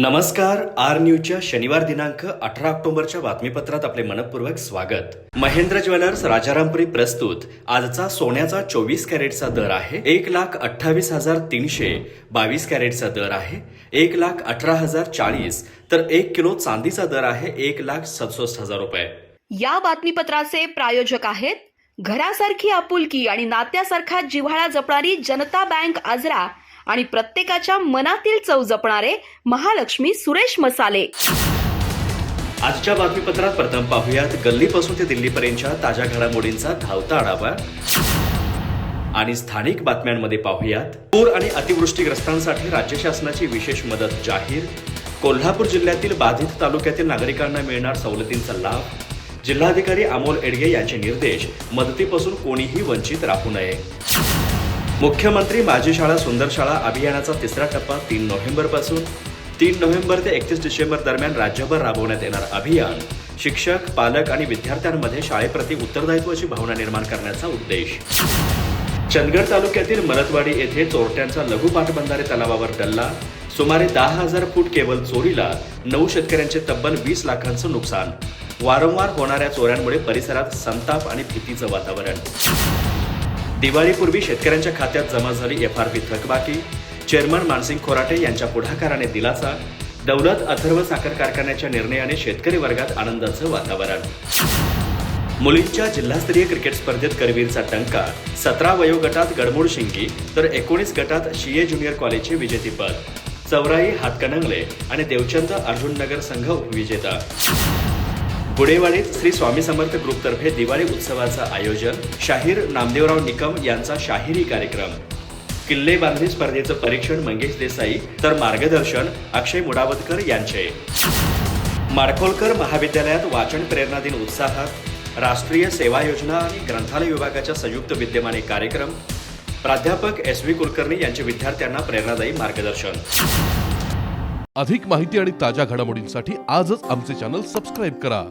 नमस्कार आर न्यूजच्या शनिवार दिनांक अठरा ऑक्टोबरच्या बातमीपत्रात आपले मनपूर्वक स्वागत. महेंद्र ज्वेलर्स राजारामपुरी प्रस्तुत. आजचा सोन्याचा चोवीस कॅरेटचा दर आहे एक लाख अठ्ठावीस हजार तीनशे. बावीस कॅरेटचा दर आहे एक लाख अठरा हजार चाळीस. तर एक किलो चांदीचा दर आहे एक लाख सदुसष्ट हजार रुपये. या बातमीपत्राचे प्रायोजक आहेत घरासारखी आपुलकी आणि नात्यासारखा जिव्हाळा जपणारी जनता बँक आजरा आणि प्रत्येकाच्या मनातील चव जपणारे महालक्ष्मी सुरेश मसाले. आजच्या बातमीपत्रात प्रथम पाहूयात. गल्लीपासून ते दिल्लीपर्यंतच्या ताज्या घडामोडींचा धावता आढावा. आणि स्थानिक बातम्यांमध्ये पाहूयात. पूर आणि अतिवृष्टीग्रस्तांसाठी राज्य शासनाची विशेष मदत जाहीर. कोल्हापूर जिल्ह्यातील बाधित तालुक्यातील नागरिकांना मिळणार सवलतींचा लाभ. जिल्हाधिकारी अमोल एडगे यांचे निर्देश मदतीपासून कोणीही वंचित राहू नये. मुख्यमंत्री माझी शाळा सुंदर शाळा अभियानाचा तिसरा टप्पा तीन नोव्हेंबरपासून. तीन नोव्हेंबर ते एकतीस डिसेंबर दरम्यान राज्यभर राबवण्यात येणार अभियान. शिक्षक पालक आणि विद्यार्थ्यांमध्ये शाळेप्रती उत्तरदायित्वाची भावना निर्माण करण्याचा उद्देश. चंदगड तालुक्यातील मलतवाडी येथे चोरट्यांचा लघु पाटबंधारे तलावावर डल्ला. सुमारे दहा हजार फूट केबल चोरीला नऊ शेतकऱ्यांचे तब्बल वीस लाखांचं नुकसान. वारंवार होणाऱ्या चोऱ्यांमुळे परिसरात संताप आणि भीतीचं वातावरण. दिवाळीपूर्वी शेतकऱ्यांच्या खात्यात जमा झाली एफ आर पी थकबाकी. चेअरमन मानसिंग खोराटे यांच्या पुढाकाराने दिलासा. दौलत अथर्व साखर कारखान्याच्या निर्णयाने शेतकरी वर्गात आनंदाचं वातावरण. मुलींच्या जिल्हास्तरीय क्रिकेट स्पर्धेत करवीरचा टंका. सतरा वयोगटात गडमूड शिंगी तर एकोणीस गटात शिये ज्युनियर कॉलेजचे विजेतेपद. चौराई हातकणंगले आणि देवचंद अर्जुननगर संघ विजेता. गुडेवाडीत श्री स्वामी समर्थ ग्रुपतर्फे दिवाळी उत्सवाचं आयोजन शाहीर नामदेवराव निकम यांचा शाहिरी कार्यक्रम. किल्ले बांधणी स्पर्धेचं परीक्षण मंगेश देसाई तर मार्गदर्शन अक्षय मुडावतकर यांचे. माडखोलकर महाविद्यालयात वाचन प्रेरणा दिन उत्साहात राष्ट्रीय सेवा योजना आणि ग्रंथालय विभागाच्या संयुक्त विद्यमाने कार्यक्रम प्राध्यापक एस व्ही कुलकर्णी यांचे विद्यार्थ्यांना प्रेरणादायी मार्गदर्शन. अधिक माहिती आणि ताज्या घडामोडींसाठी आजच आमचे चॅनल सबस्क्राईब करा.